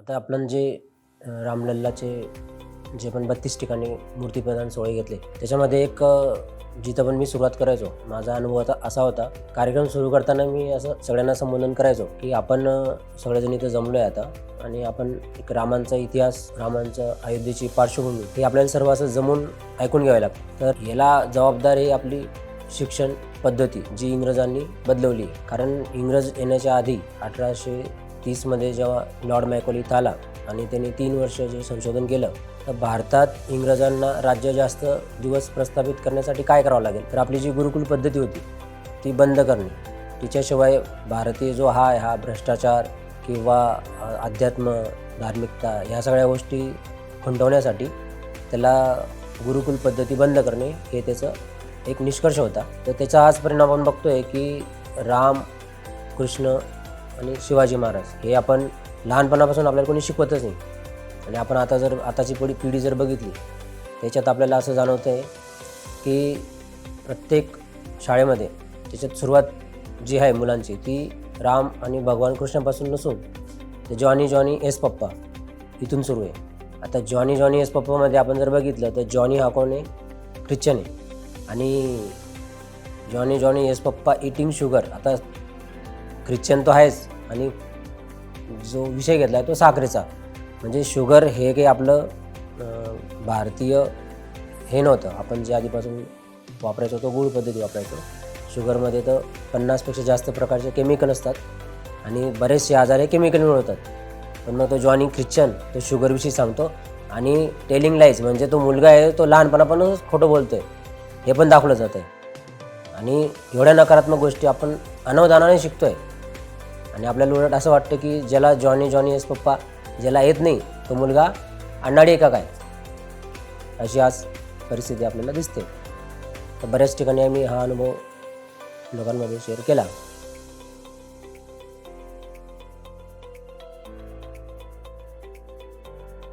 आता आपण जे रामलल्लाचे जे पण बत्तीस ठिकाणी मूर्तीप्रधान सोहळे घेतले त्याच्यामध्ये एक जिथं पण मी सुरुवात करायचो माझा अनुभव आता असा होता कार्यक्रम सुरू करताना मी असं सगळ्यांना संबोधन करायचो की आपण सगळेजण इथं जमलो आहे आता आणि आपण एक रामांचा इतिहास रामांचं अयोध्येची पार्श्वभूमी हे आपल्याला सर्व असं जमून ऐकून घ्यावे लागतं. तर याला जबाबदार ही आपली शिक्षण पद्धती जी इंग्रजांनी बदलवली. कारण इंग्रज येण्याच्या आधी अठराशे तीसमध्ये जेव्हा लॉर्ड मॅकोल इथं आला आणि त्यांनी तीन वर्ष जे संशोधन केलं तर भारतात इंग्रजांना राज्य जास्त दिवस प्रस्थापित करण्यासाठी काय करावं लागेल? तर आपली जी गुरुकुल पद्धती होती ती बंद करणे. तिच्याशिवाय भारतीय जो हा आहे हा भ्रष्टाचार किंवा अध्यात्म धार्मिकता ह्या सगळ्या गोष्टी खुंटवण्यासाठी त्याला गुरुकुल पद्धती बंद करणे हे त्याचं एक निष्कर्ष होता. तर त्याचा हाच परिणाम आपण बघतोय की राम कृष्ण आणि शिवाजी महाराज. हे आपण लहानपणापासून आपल्याला कोणी शिकवतच नाही. आणि आपण आता जर आताची पिढी पिढी जर बघितली त्याच्यात आपल्याला असं जाणवतं आहे की प्रत्येक शाळेमध्ये त्याच्यात सुरुवात जी आहे मुलांची ती राम आणि भगवान कृष्णापासून नसून ते जॉनी जॉनी एस पप्पा इथून सुरू आहे. आता जॉनी जॉनी एस पप्पामध्ये आपण जर बघितलं तर जॉनी हा कोण आहे? ख्रिश्चन आहे. आणि Johnny Johnny yes papa eating sugar आता ख्रिश्चन तो आहेच आणि जो विषय घेतला आहे तो साखरेचा. म्हणजे शुगर हे काही आपलं भारतीय हे नव्हतं. आपण जे आधीपासून वापरायचो तो गुळ पद्धती वापरायचो. शुगरमध्ये तर पन्नासपेक्षा जास्त प्रकारचे केमिकल असतात आणि बरेचसे आजार हे केमिकलमुळे होतात. पण मग तो जॉनी ख्रिश्चन तो शुगरविषयी सांगतो आणि टेलिंग लाईज म्हणजे तो मुलगा आहे तो लहानपणापासूनच खोटं बोलतोय. हे पण दाखवलं जातं आहे आणि एवढ्या नकारात्मक गोष्टी आपण अनवधानाने शिकतोय. आणि आपल्याला उलट असं वाटतं की ज्याला जॉनी जॉनी एस पप्पा ज्याला येत नाही तो मुलगा अण्णाडी एका काय? अशी आज परिस्थिती आपल्याला दिसते. तर बऱ्याच ठिकाणी आम्ही हा अनुभव लोकांमध्ये शेअर केला.